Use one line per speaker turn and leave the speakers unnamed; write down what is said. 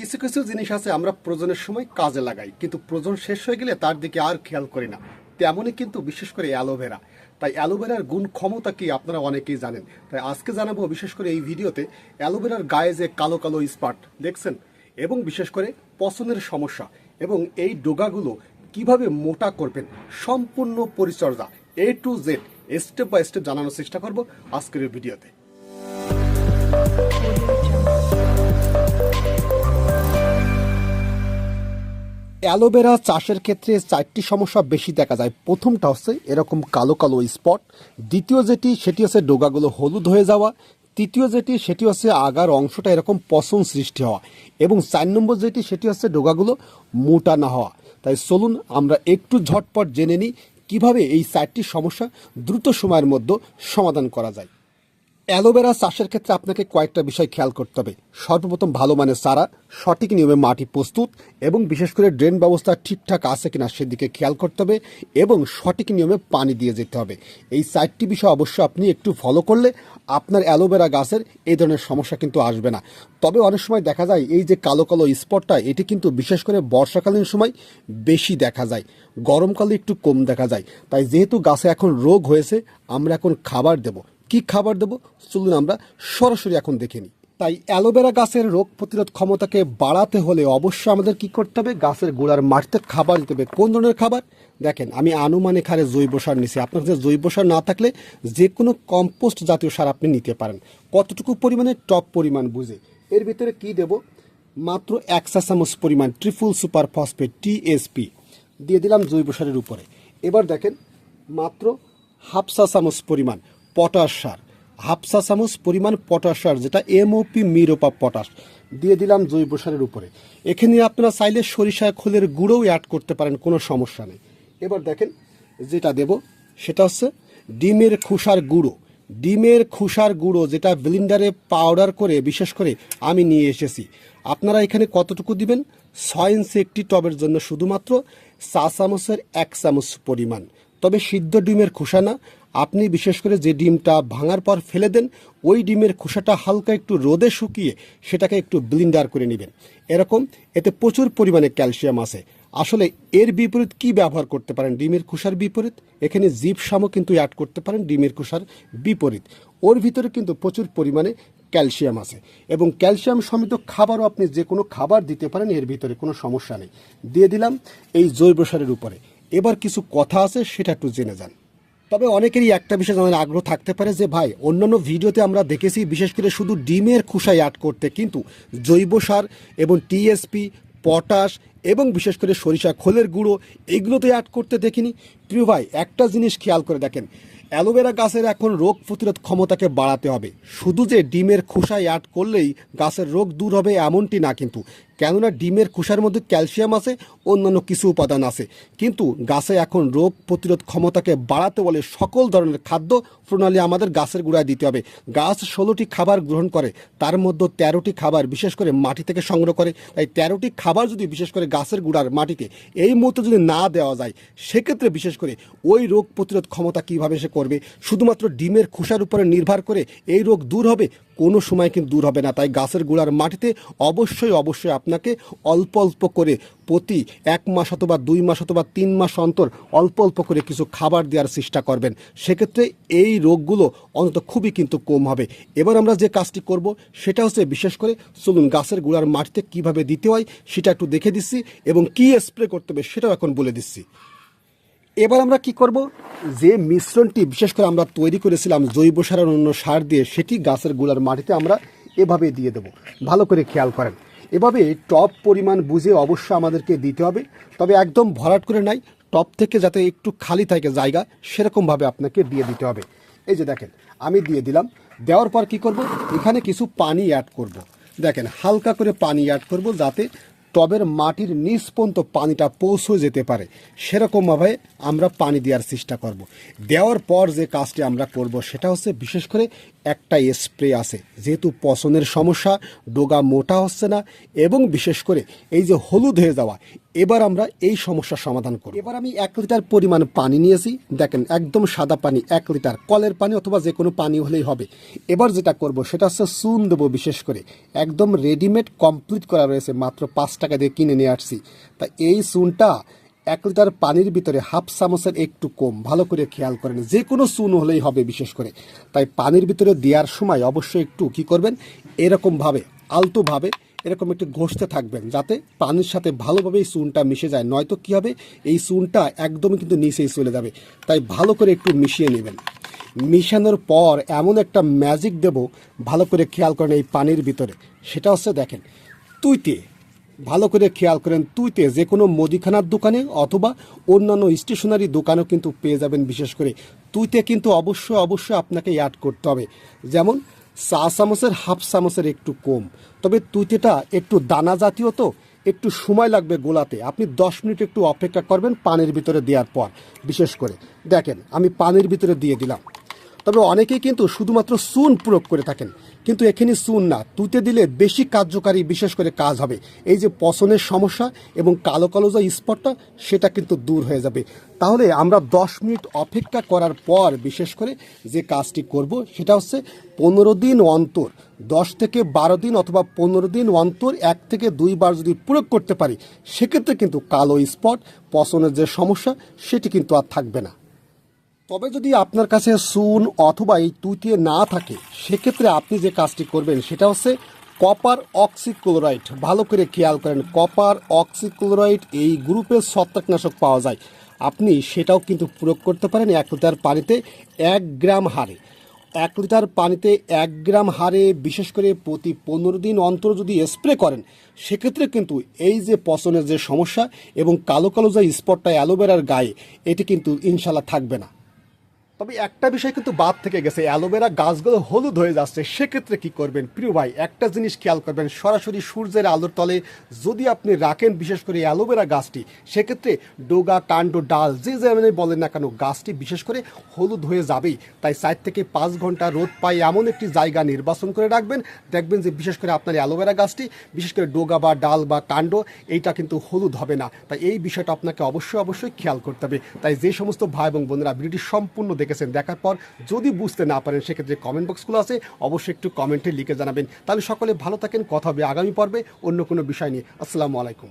কিছু কিছু জিনিস আছে আমরা প্রয়োজনের সময় কাজে লাগাই, কিন্তু প্রয়োজন শেষ হয়ে গেলে তার দিকে আর খেয়াল করি না। তেমনই কিন্তু বিশেষ করে অ্যালোভেরা। তাই অ্যালোভেরার গুণ ক্ষমতা কি আপনারা অনেকেই জানেন। তাই আজকে জানাব বিশেষ করে এই ভিডিওতে অ্যালোভেরার গায়ে যে কালো কালো স্পট, দেখছেন? এবং বিশেষ করে পছন্দের সমস্যা এবং এই ডোগাগুলো কীভাবে মোটা করবেন, সম্পূর্ণ পরিচর্যা A to Z step by step জানানোর চেষ্টা করব আজকের ভিডিওতে। অ্যালোভেরা চাষের ক্ষেত্রে চারটি সমস্যা বেশি দেখা যায়। প্রথমটা হচ্ছে এরকম কালো কালো স্পট। দ্বিতীয় যেটি, সেটি হচ্ছে ডোগাগুলো হলুদ হয়ে যাওয়া। তৃতীয় যেটি, সেটি হচ্ছে আগার অংশটা এরকম পছন্দ সৃষ্টি হওয়া। এবং চার নম্বর যেটি, সেটি হচ্ছে ডোগাগুলো মোটা না হওয়া। তাই চলুন আমরা একটু ঝটপট জেনে নিই কীভাবে এই চারটি সমস্যা দ্রুত সময়ের মধ্যে সমাধান করা যায়। অ্যালোভেরা চাষের ক্ষেত্রে আপনাকে কয়েকটা বিষয় খেয়াল করতে হবে। সর্বপ্রথম ভালো মানের চারা, সঠিক নিয়মে মাটি প্রস্তুত এবং বিশেষ করে ড্রেন ব্যবস্থা ঠিকঠাক আছে কিনা সেদিকে খেয়াল করতে হবে এবং সঠিক নিয়মে পানি দিয়ে যেতে হবে। এই চারটি বিষয় অবশ্য আপনি একটু ফলো করলে আপনার অ্যালোভেরা গাছের এই ধরনের সমস্যা কিন্তু আসবে না। তবে অনেক সময় দেখা যায় এই যে কালো কালো স্পটটা, এটি কিন্তু বিশেষ করে বর্ষাকালীন সময় বেশি দেখা যায়। গরমকালে একটু কম দেখা যায়। তাই যেহেতু গাছে এখন রোগ হয়েছে, আমরা এখন খাবার দেব। কি খাবার দেবো? চলুন আমরা সরাসরি এখন দেখে নিই। তাই অ্যালোভেরা গাছের রোগ প্রতিরোধ ক্ষমতাকে বাড়াতে হলে অবশ্যই আমাদের কি করতে হবে? গাছের গোড়ার মাটিতে খাবার দিতে হবে। কোন ধরনের খাবার? দেখেন, আমি আনুমানিক হারে জৈব সার নিছি আপনার কাছে জৈব সার না থাকলে যে কোনো কম্পোস্ট জাতীয় সার আপনি নিতে পারেন। কতটুকু পরিমাণে? টপ পরিমাণ বুঝে। এর ভিতরে কি দেব? মাত্র এক চামচ পরিমাণ ট্রিপুল সুপার ফসফেট টিএসপি দিয়ে দিলাম জৈব সারের উপরে। এবার দেখেন, মাত্র হাফ চামচ পরিমাণ পটাশ সার হাফসা চামচ পরিমাণ পটাশ সার, যেটা এমওপি মিরোপা পটাশ, দিয়ে দিলাম জৈব সারের উপরে। এখানে আপনারা চাইলে সরিষা খোলের গুঁড়োও অ্যাড করতে পারেন, কোনো সমস্যা নেই। এবার দেখেন যেটা দেব, সেটা হচ্ছে ডিমের খোসার গুঁড়ো। ডিমের খোসার গুঁড়ো যেটা ব্লিন্ডারে পাউডার করে, বিশেষ করে আমি নিয়ে এসেছি। আপনারা এখানে কতটুকু দিবেন? ছয় ইঞ্চি একটি টবের জন্য শুধুমাত্র চা চামচের এক চামচ পরিমাণ। তবে সিদ্ধ ডিমের খোসা না। আপনি বিশেষ করে যে ডিমটা ভাঙার পর ফেলে দেন, ওই ডিমের খোসাটা হালকা একটু রোদে শুকিয়ে সেটাকে একটু ব্লিন্ডার করে নেবেন। এরকম এতে প্রচুর পরিমাণে ক্যালসিয়াম আছে। আসলে এর বিপরীত কি ব্যবহার করতে পারেন ডিমের খোসার বিপরীত? এখানে জিপসামও কিন্তু অ্যাড করতে পারেন ডিমের খোসার বিপরীত। ওর ভিতরে কিন্তু প্রচুর পরিমাণে ক্যালসিয়াম আছে এবং ক্যালসিয়াম সমিত খাবারও আপনি যে কোনো খাবার দিতে পারেন, এর ভিতরে কোনো সমস্যা নেই। দিয়ে দিলাম এই জৈব সারের উপরে। এবার কিছু কথা আছে, সেটা একটু জেনে যান। তবে অনেকেরই একটা বিষয় জানার আগ্রহ থাকতে পারে যে, ভাই, অন্যান্য ভিডিওতে আমরা দেখেছি, বিশেষ করে শুধু ডিমের খোসাই অ্যাড করতে, কিন্তু জৈব সার এবং টিএসপি পটাশ এবং বিশেষ করে সরিষা, খোলের গুঁড়ো এগুলোতে অ্যাড করতে দেখিনি। প্রিয় ভাই, একটা জিনিস খেয়াল করে দেখেন, অ্যালোভেরা গাছের এখন রোগ প্রতিরোধ ক্ষমতাকে বাড়াতে হবে। শুধু যে ডিমের খোসায় অ্যাড করলেই গাছের রোগ দূর হবে এমনটি না কিন্তু। কেননা ডিমের খোসার মধ্যে ক্যালসিয়াম আছে, অন্যান্য কিছু উপাদান আছে। কিন্তু গাছে এখন রোগ প্রতিরোধ ক্ষমতাকে বাড়াতে বলে সকল ধরনের খাদ্য প্রণালী আমাদের গাছের গোড়ায় দিতে হবে। গাছ ষোলোটি খাবার গ্রহণ করে, তার মধ্যে তেরোটি খাবার বিশেষ করে মাটি থেকে সংগ্রহ করে। তাই তেরোটি খাবার যদি বিশেষ করে গাছের গুঁড়ার মাটিতে এই মুহূর্তে যদি না দেওয়া যায়, সেক্ষেত্রে বিশেষ করে ওই রোগ প্রতিরোধ ক্ষমতা কীভাবে সে করবে? শুধুমাত্র ডিমের খোসার উপরে নির্ভর করে এই রোগ দূর হবে কোনো সময় কিন্তু দূর হবে না। তাই গাছের গোড়ার মাটিতে অবশ্যই অবশ্যই আপনাকে অল্প অল্প করে প্রতি এক মাস অথবা দুই মাস অথবা তিন মাস অন্তর অল্প অল্প করে কিছু খাবার দেওয়ার চেষ্টা করবেন। সেক্ষেত্রে এই রোগগুলো অন্তত খুবই কিন্তু কম হবে। এবার আমরা যে কাজটি করব, সেটা হচ্ছে বিশেষ করে চলুন গাছের গোড়ার মাটিতে কীভাবে দিতে হয় সেটা একটু দেখে দিচ্ছি এবং কি স্প্রে করতে হবে সেটাও এখন বলে দিচ্ছি। এবার আমরা কি করব? যে মিশ্রণটি বিশেষ করে আমরা তৈরি করেছিলাম জৈব সার অন্য সার দিয়ে, সেটি গাছের গোড়ার মাটিতে আমরা এভাবে দিয়ে দেব। ভালো করে খেয়াল করেন। এভাবে টপ পরিমাণ বুঝে অবশ্য আমাদেরকে দিতে হবে। তবে একদম ভরাট করে নাই, টপ থেকে যাতে একটু খালি থাকে জায়গা, সেরকমভাবে আপনাকে দিয়ে দিতে হবে। এই যে দেখেন, আমি দিয়ে দিলাম। দেওয়ার পর কি করব? এখানে কিছু পানি অ্যাড করব। দেখেন, হালকা করে পানি অ্যাড করব যাতে টবের মাটির নিচ পর্যন্ত পানিটা পৌঁছে যেতে পারে সেরকমভাবে আমরা পানি দেওয়ার চেষ্টা করব। দেওয়ার পর যে কাজটি আমরা করব সেটা হচ্ছে বিশেষ করে একটা স্প্রে আছে। যেহেতু পচনের সমস্যা, ডোগা মোটা হচ্ছে না এবং বিশেষ করে এই যে হলুদ হয়ে যাওয়া, এবার আমরা এই সমস্যার সমাধান করি এবার আমি এক লিটার পরিমাণ পানি নিয়েছি। দেখেন, একদম সাদা পানি, এক লিটার। কলের পানি অথবা যে কোনো পানি হলেই হবে। এবার যেটা করব, সেটা হচ্ছে চুন দেবো বিশেষ করে। একদম রেডিমেড কমপ্লিট করা রয়েছে। মাত্র পাঁচ টাকা দিয়ে কিনে নিয়ে আসছি। তা এই চুনটা এক লিটার পানির ভিতরে হাফ চামচের একটু কম, ভালো করে খেয়াল করেন। যে কোনো চুন হলেই হবে বিশেষ করে। তাই পানির ভিতরে দেওয়ার সময় অবশ্যই একটু কি করবেন? এরকমভাবে, আলতোভাবে এরকম একটু ঘষতে থাকবেন যাতে পানির সাথে ভালোভাবে এই চুনটা মিশে যায়। নয়তো কি হবে? এই চুনটা একদমই কিন্তু নিচেই চলে যাবে। তাই ভালো করে একটু মিশিয়ে নেবেন। মিশানোর পর এমন একটা ম্যাজিক দেব, ভালো করে খেয়াল করেন এই পানির ভিতরে। সেটা হচ্ছে দেখেন, তুইতে ভালো করে খেয়াল করেন তুইতে যে কোনো মুদিখানার দোকানে অথবা অন্যান্য স্টেশনারি দোকানেও কিন্তু পেয়ে যাবেন বিশেষ করে। তুইতে কিন্তু অবশ্যই অবশ্যই আপনাকে অ্যাড করতে হবে। যেমন চা চামচের, হাফ চামচের একটু কম। তবে তুইতেটা একটু দানা জাতীয় তো, একটু সময় লাগবে গোলাতে। আপনি দশ মিনিট একটু অপেক্ষা করবেন পানির ভিতরে দেওয়ার পর। বিশেষ করে, দেখেন, আমি পানির ভিতরে দিয়ে দিলাম। তবে অনেকেই কিন্তু শুধুমাত্র চুন প্রয়োগ করে থাকেন। কিন্তু এখানে চুন না, তুতে দিলে বেশি কার্যকারী বিশেষ করে কাজ হবে। এই যে পচনের সমস্যা এবং কালো কালো যে স্পটটা, সেটা কিন্তু দূর হয়ে যাবে। তাহলে আমরা দশ মিনিট অপেক্ষা করার পর বিশেষ করে যে কাজটি করব, সেটা হচ্ছে পনেরো দিন অন্তর, দশ থেকে বারো দিন অথবা পনেরো দিন অন্তর, এক থেকে দুইবার যদি প্রয়োগ করতে পারি, সেক্ষেত্রে কিন্তু কালো স্পট, পচনের যে সমস্যা, সেটি কিন্তু আর থাকবে না। তবে যদি আপনার কাছে সুন অথবা এই তুইটিয়ে না থাকে, সেক্ষেত্রে আপনি যে কাজটি করবেন সেটা হচ্ছে কপার অক্সিক্লোরাইড। ভালো করে খেয়াল করেন, কপার অক্সিক্লোরাইড এই গ্রুপের ছত্রাকনাশক পাওয়া যায়। আপনি সেটাও কিন্তু প্রয়োগ করতে পারেন এক লিটার পানিতে এক গ্রাম হারে। এক লিটার পানিতে এক গ্রাম হারে বিশেষ করে প্রতি পনেরো দিন অন্তর যদি স্প্রে করেন, সেক্ষেত্রে কিন্তু এই যে পচনের যে সমস্যা এবং কালো কালো যে স্পটটা অ্যালোভেরার গায়ে, এটি কিন্তু ইনশাল্লাহ থাকবে না। তবে একটা বিষয় কিন্তু বাদ থেকে গেছে, অ্যালোভেরা গাছগুলো হলুদ হয়ে যাচ্ছে, সেক্ষেত্রে কি করবেন? প্রিয় ভাই, একটা জিনিস খেয়াল করবেন, সরাসরি সূর্যের আলোর তলে যদি আপনি রাখেন বিশেষ করে অ্যালোভেরা গাছটি, সেক্ষেত্রে ডোগা কাণ্ড ডাল, যে যেমনই বলেন না কেন, গাছটি বিশেষ করে হলুদ হয়ে যাবেই। তাই চার থেকে পাঁচ ঘণ্টা রোদ পাই এমন একটি জায়গা নির্বাচন করে রাখবেন। দেখবেন যে বিশেষ করে আপনার অ্যালোভেরা গাছটি, বিশেষ করে ডোগা বা ডাল বা কাণ্ড এইটা কিন্তু হলুদ হবে না। তাই এই বিষয়টা আপনাকে অবশ্যই অবশ্যই খেয়াল করতে হবে। তাই যে সমস্ত ভাই এবং বোনেরা ভিডিওটি সম্পূর্ণ দেখেছেন দেখার পর যদি বুঝতে না পারেন, সেক্ষেত্রে কমেন্ট বক্সগুলো আছে, অবশ্যই একটু কমেন্টে লিখে জানাবেন। তাহলে সকলে ভালো থাকেন, কথা হবে আগামী পর্বে অন্য কোনো বিষয় নিয়ে। আসসালামু আলাইকুম।